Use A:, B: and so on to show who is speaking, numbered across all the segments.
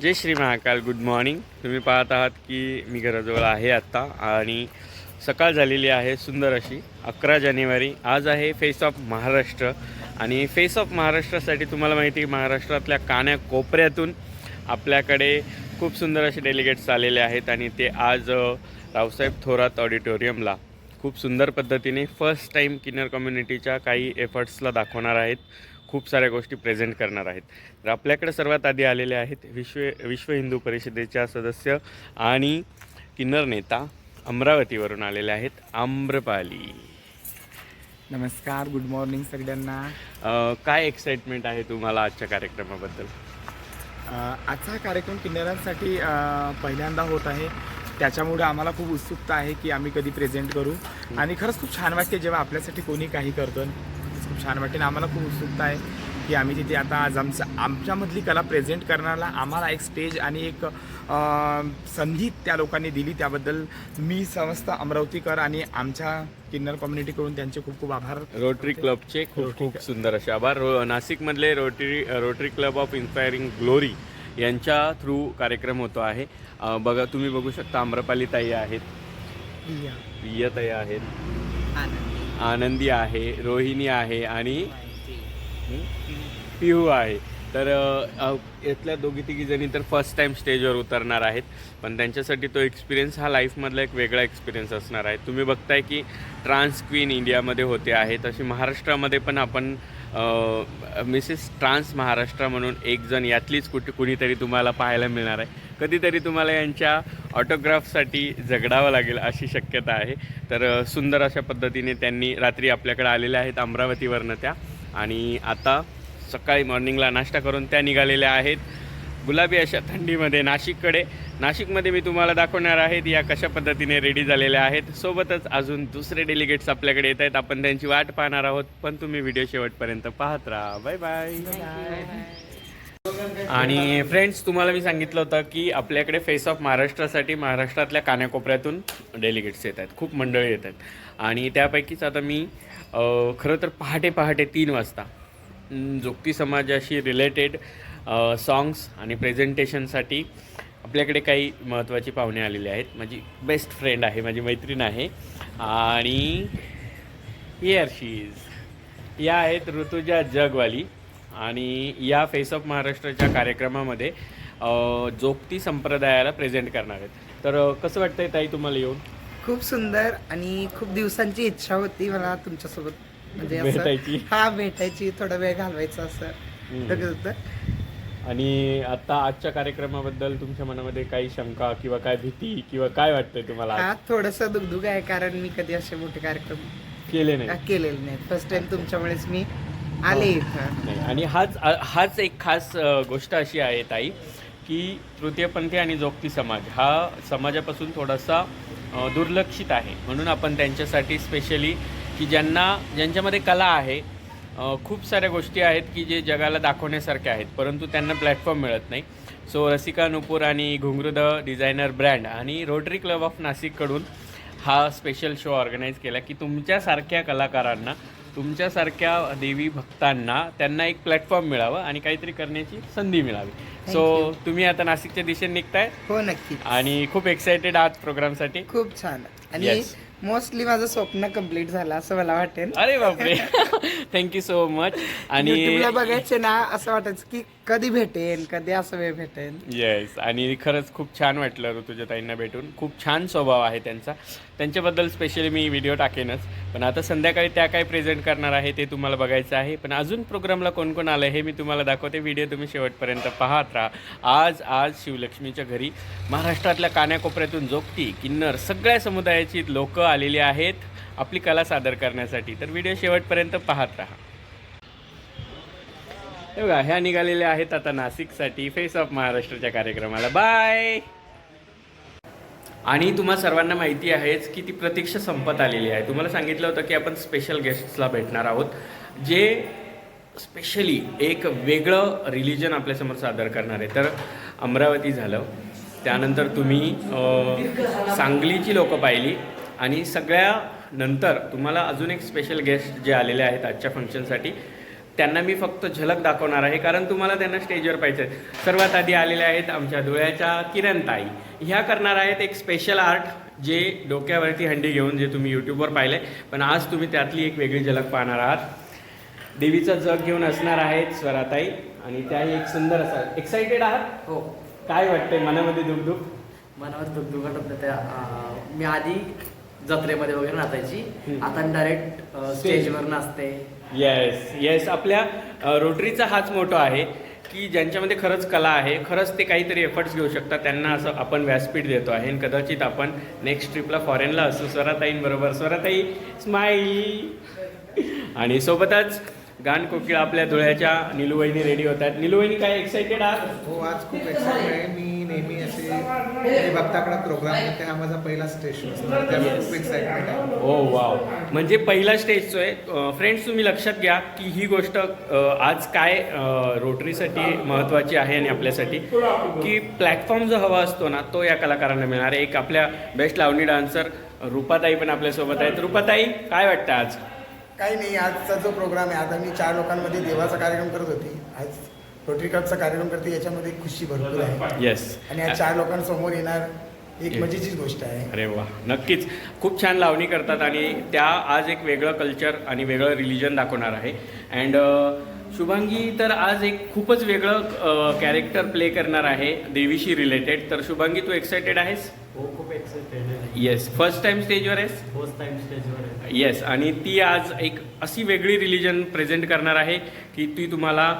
A: जय Shri Mahakal good morning तुम्ही पाहत आहात की मी घराजवळ आहे आत्ता आणि सकाळ झालेली आहे सुंदर अशी अकरा जानेवारी. आज आहे फेस ऑफ महाराष्ट्र आणि फेस ऑफ महाराष्ट्रासाठी तुम्हाला माहिती आहे महाराष्ट्रातल्या कान्या कोपऱ्यातून आपल्याकडे खूप सुंदर असे डेलिगेट्स आलेले आहेत आणि ते आज रावसाहेब थोरात ऑडिटोरियमला खूप सुंदर पद्धतीने फर्स्ट टाईम किन्नर कम्युनिटीच्या काही एफर्ट्सला दाखवणार आहेत. खूप साऱ्या गोष्टी प्रेझेंट करणार आहेत. तर आपल्याकडे सर्वात आधी आलेले आहेत विश्व विश्व हिंदू परिषदेच्या सदस्य आणि किन्नर नेता अमरावतीवरून आलेले आहेत आम्रपाली.
B: नमस्कार गुड मॉर्निंग सगळ्यांना.
A: काय एक्साइटमेंट आहे तुम्हाला आजच्या कार्यक्रमाबद्दल?
B: आजचा हा कार्यक्रम किन्नरांसाठी पहिल्यांदा होत आहे. त्याच्यामुळे आम्हाला खूप उत्सुकता आहे की आम्ही कधी प्रेझेंट करू. आणि खरंच खूप छान वाटते जेव्हा आपल्यासाठी कोणी काही करतो छान वाटते आणि आम्हाला खूप उत्सुकता आहे की आम्ही तिथे आता आज आमचं आमच्यामधली कला प्रेझेंट करण्याला आम्हाला एक स्टेज आणि एक संधी त्या लोकांनी दिली. त्याबद्दल मी समस्त अमरावतीकर आणि आमच्या किन्नर कम्युनिटीकडून त्यांचे खूप खूप आभार.
A: रोटरी क्लबचे खूप खूप सुंदर असे आभार. रो नाशिकमधले Rotary Rotary club of inspiring glory यांच्या थ्रू कार्यक्रम होतो आहे. बघा तुम्ही बघू शकता आम्रपाली ताई आहेत. प्रियताई आहेत. आनंदी आहे रोहिणी आहे आणि पिहू आहे. तर इथल्या यातल्या दोघी तिघी जणी तर फर्स्ट टाइम स्टेजवर उतरणार आहेत. पण त्यांच्यासाठी तो एक्सपिरियन्स हा लाईफमधला एक वेगळा एक्सपिरियन्स असणार आहे. तुम्ही बघताय की ट्रान्स क्वीन इंडियामध्ये होते आहे तशी महाराष्ट्रामध्ये पण आपण मिसेस ट्रान्स महाराष्ट्र म्हणून एक जण यातलीच कुठे कुणीतरी तुम्हाला पाहायला मिळणार आहे. कधीतरी तुम्हाला यांच्या ऑटोग्राफसाठी झगडावं लागेल अशी शक्यता आहे. तर सुंदर अशा पद्धतीने त्यांनी रात्री आपल्याकडे आलेल्या आहेत अमरावतीवरनं त्या. आणि आता सकाळी मॉर्निंगला नाश्ता करून त्या निघालेल्या आहेत. गुलाबी अशा थंडीमध्ये नाशिककडे. नाशिकमध्ये मी तुम्हाला दाखवणार आहेत या कशा पद्धतीने रेडी झालेल्या आहेत. सोबतच अजून दुसरे डेलिगेट्स आपल्याकडे येत आहेत. आपण त्यांची वाट पाहणार आहोत पण तुम्ही व्हिडिओ शेवटपर्यंत पाहत राहा. Bye bye. आणि फ्रेंड्स तुम्हाला मी सांगितलं होतं की आपल्याकडे फेस ऑफ महाराष्ट्रासाठी महाराष्ट्रातल्या कानाकोपऱ्यातून डेलिगेट्स येत आहेत. खूप मंडळी येत आहेत. आणि त्यापैकीच आता मी खरं तर पहाटे पहाटे तीन वाजता जोगती समाजाशी रिलेटेड सॉंग्स आणि प्रेझेंटेशनसाठी आपल्याकडे काही महत्त्वाची पाहुणे आलेले आहेत. माझी बेस्ट फ्रेंड आहे माझी मैत्रीण आहे. आणि हिअर शीज या आहेत ऋतुजा जगवाली. आणि या फेस ऑफ महाराष्ट्राच्या कार्यक्रमामध्ये जोगती संप्रदायाला प्रेझेंट करणार आहेत. तर कसं वाटतंय ताई तुम्हाला येऊन?
C: खूप सुंदर आणि खूप दिवसांची इच्छा होती मला तुमच्यासोबत. म्हणजे
A: भेटायची.
C: हा भेटायची थोडा वेळ घालवायचा असं. होतं.
A: आणि आता आजच्या कार्यक्रमाबद्दल तुमच्या मनामध्ये काही शंका किंवा काय भीती किंवा काय वाटतंय तुम्हाला
C: हा थोडस दुगदुग आहे कारण मी कधी असे मोठे कार्यक्रम
A: केले नाही.
C: केलेले नाहीत. फर्स्ट टाइम तुमच्यामुळेच मी आले इथं.
A: नाही आणि हाच हाच एक खास अ, गोष्ट अशी आहे ताई की तृतीयपंथी आणि जोगती समाज हा समाजापासून थोडासा अ, दुर्लक्षित आहे. म्हणून आपण त्यांच्यासाठी स्पेशली की ज्यांना ज्यांच्यामध्ये कला आहे खूप साऱ्या गोष्टी आहेत की जे जगाला दाखवण्यासारख्या आहेत परंतु त्यांना प्लॅटफॉर्म मिळत नाही. सो रसिका नुपूर आणि घुंगरू द डिझायनर ब्रँड आणि रोटरी क्लब ऑफ नाशिककडून हा स्पेशल शो ऑर्गनाईज केला की तुमच्यासारख्या कलाकारांना तुमच्यासारख्या देवी भक्तांना त्यांना एक प्लॅटफॉर्म मिळावं आणि काहीतरी करण्याची संधी मिळावी. सो तुम्ही आता नाशिकच्या दिशेने निघताय?
C: हो नक्की
A: आणि खूप एक्सायटेड आहात प्रोग्रामसाठी
C: खूप छान. आणि. मोस्टली माझं स्वप्न कंप्लीट झालं असं मला वाटेल.
A: अरे बापरे. Thank you so much. आणि
C: युट्यूबला बघायचे ना असं वाटायचं की कधी भेटेन कधी असं वेळ भेटेन.
A: येस आणि खरंच खूप छान वाटलं ऋतुजा ताईंना भेटून. खूप छान स्वभाव आहे त्यांचा. त्यांच्याबद्दल स्पेशली मी व्हिडिओ टाकेनच. पण आता संध्याकाळी त्या काय प्रेझेंट करणार आहे ते तुम्हाला बघायचं आहे. पण अजून प्रोग्रामला कोण कोण आलं हे मी तुम्हाला दाखवते. व्हिडिओ तुम्ही शेवटपर्यंत पाहत राहा. आज आज शिवलक्ष्मीच्या घरी महाराष्ट्रातल्या कान्याकोपऱ्यातून जोगती किन्नर सगळ्या समुदायाची लोकं आलेली आहेत. आपली कला सादर करण्यासाठी. तर व्हिडिओ शेवटपर्यंत पाहत राहा. हे बघा ह्या निघालेल्या आहेत आता नाशिकसाठी फेस ऑफ महाराष्ट्राच्या कार्यक्रमाला. बाय आणि तुम्हा सर्वांना माहिती आहेच की ती प्रतीक्षा संपत आलेली आहे. तुम्हाला सांगितलं होतं की आपण स्पेशल गेस्ट्सला भेटणार आहोत जे स्पेशली एक वेगळं रिलिजन आपल्यासमोर सादर करणार आहे. तर अमरावती झालं. त्यानंतर तुम्ही सांगलीची लोकं पाहिली आणि सगळ्या नंतर तुम्हाला अजून एक स्पेशल गेस्ट जे आलेले आहेत आजच्या फंक्शनसाठी त्यांना मी फक्त झलक दाखवणार आहे कारण तुम्हाला त्यांना स्टेजवर पाहिजे सर्वात आधी आलेल्या आहेत आमच्या धुळ्याच्या किरणताई. ह्या करणार आहेत एक स्पेशल आर्ट जे डोक्यावरती हंडी घेऊन जे तुम्ही यूट्यूबवर पाहिले पण आज तुम्ही त्यातली एक वेगळी झलक पाहणार आहात. देवीचा जग घेऊन असणार आहेत स्वराताई आणि त्याही एक सुंदर असा एक्साइटेड आहात?
D: हो.
A: काय वाटतंय? मनामध्ये दुखदुख?
D: मनावर अं, मी आधी जत्रेमध्ये वगैरे नाचायची. आता डायरेक्ट स्टेजवर नाचते.
A: येस येस आपल्या रोटरीचा हाच मोठो आहे की ज्यांच्यामध्ये खरंच कला आहे खरंच ते काहीतरी एफर्ट्स घेऊ शकतात. त्यांना असं आपण व्यासपीठ देतो आहे. आणि कदाचित आपण नेक्स्ट ट्रिपला फॉरेनला असू स्वराताईंबरोबर स्वराताई स्माईल आणि सोबतच गान कोकिळा आपल्या धुळ्याच्या निलुवहिनी रेडी होत आहेत निलुवहिनी काय एक्साइटेड आहात?
E: हो आज खूप एक्साइटेड आहे. मी नेहमी भक्ताकडा प्रोग्राम येते हा माझा पहिला स्टेज शो असणार त्यामुळे खूप एक्साइटमेंट आहे.
A: ओ वाव म्हणजे पहिला स्टेजचो आहे फ्रेंड्स तुम्ही लक्षात घ्या की ही गोष्ट अ, आज काय अ, रोटरीसाठी महत्त्वाची आहे आणि आपल्यासाठी. की प्लॅटफॉर्म जो हवा असतो ना तो या कलाकारांना मिळणार आहे. एक आपल्या बेस्ट लावणी डान्सर रुपाताई पण आपल्यासोबत आहेत. रुपाताई काय वाटतं आज?
F: काही नाही आजचा जो प्रोग्राम आहे आता मी चार लोकांमध्ये देवाचा कार्यक्रम करत होती. आज रोटरी क्लबचा कार्यक्रम करते याच्यामध्ये खुशी भरपूर आहे.
A: येस
F: आणि आज चार लोकांसमोर येणार एक. मजेचीच गोष्ट आहे.
A: अरे वा नक्कीच. खूप छान लावणी करतात आणि त्या आज एक वेगळं कल्चर आणि वेगळं रिलिजन दाखवणार आहे. अँड शुभांगी तर आज एक खूपच वेगळं कॅरेक्टर प्ले करणार आहे देवीशी रिलेटेड तर शुभांगी तू एक्सायटेड आहेस?
D: हो खूप एक्साइटेड आहे.
A: येस फर्स्ट टाइम स्टेजवर आहेस?
D: फर्स्ट टाइम स्टेजवर आहे.
A: येस आणि ती आज एक अशी वेगळी रिलिजन प्रेझेंट करणार आहे की ती तुम्हाला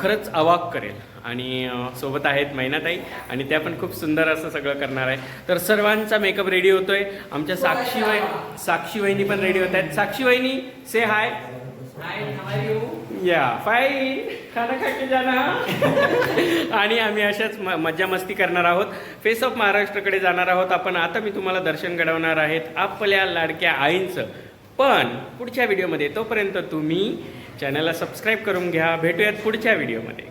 A: खरंच अवाक करेल. आणि सोबत आहेत मैनाताई आणि त्या पण खूप सुंदर असं सगळं करणार आहे. तर सर्वांचा मेकअप रेडी होतोय. आमच्या साक्षी वय साक्षी वहिनी पण रेडी होत आहेत. साक्षी वहिनी से हाय या फाय खाना खाके जाना. आणि आम्ही अशाच म मज्जा मस्ती करणार आहोत. फेस ऑफ महाराष्ट्रकडे जाणार आहोत. आपण आता मी तुम्हाला दर्शन घडवणार आहेत आपल्या लाडक्या आईंचं. पण पुढच्या व्हिडिओमध्ये तोपर्यंत तुम्ही चॅनलला सबस्क्राईब करून घ्या. भेटूयात पुढच्या व्हिडिओमध्ये